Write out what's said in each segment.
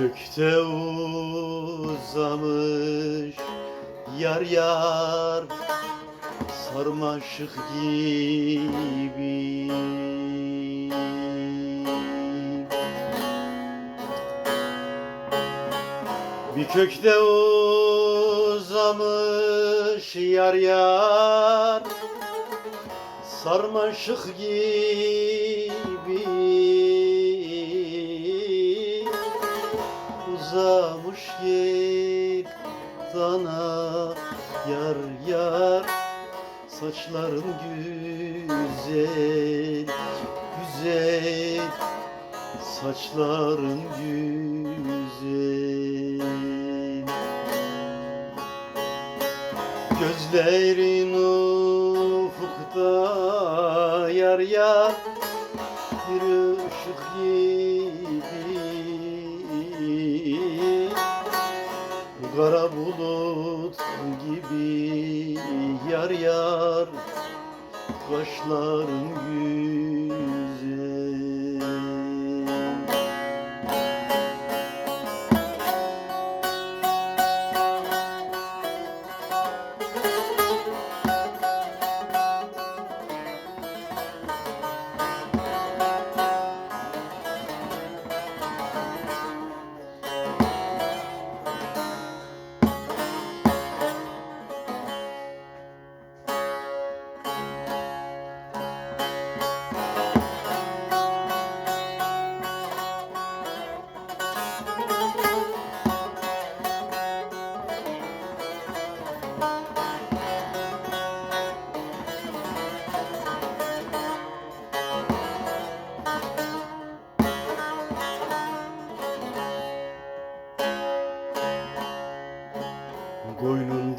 Kökte uzamış yar yar sarmaşık gibi. Bir kökte uzamış yar yar Sarmaşık gibi yar yar Saçların güzel güzel Saçların güzel. Gözlerin ufukta yar yar Bir ışık gibi bulut gibi yar yar Kaşların güzel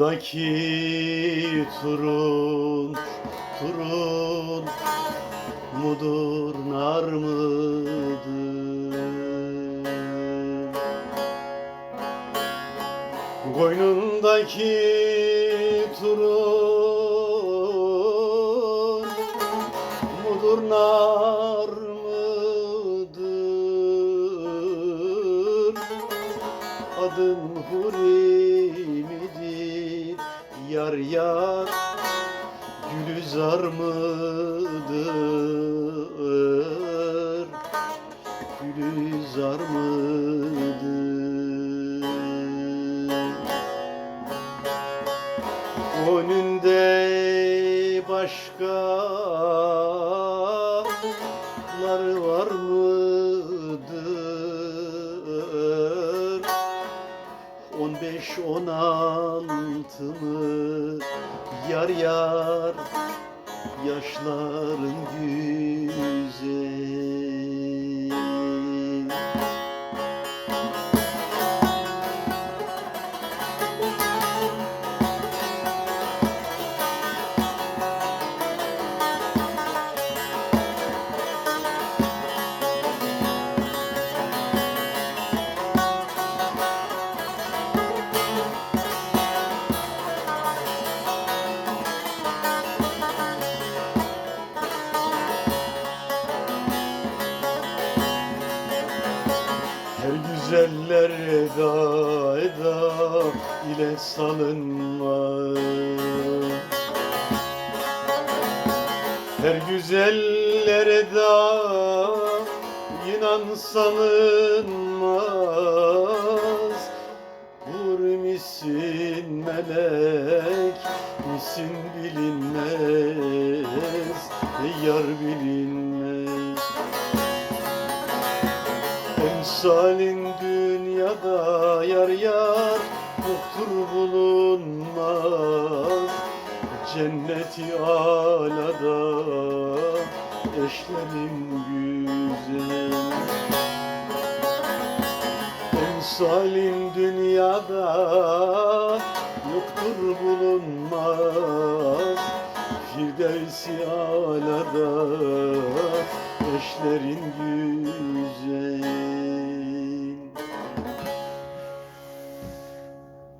Koynundaki turun, turun mudur nar mıdır? Koynundaki turun mudur nar Adın Huri midir? Yar yar Gülizar mıdır? Gülizar mıdır? Önünde başkalar var mıdır? Beş on altı mı yar yar yaşların güzel güzeller eda eda ile salınmaz. Her güzeller eda inan sanılmaz Vur misin melek misin bilinmez. Yar bilinmez Emsalin dünyada yar yar yoktur bulunmaz. Cenneti alada eşlerim güzel. Emsalin dünyada yoktur bulunmaz. Firdevsi alada eşlerin güzel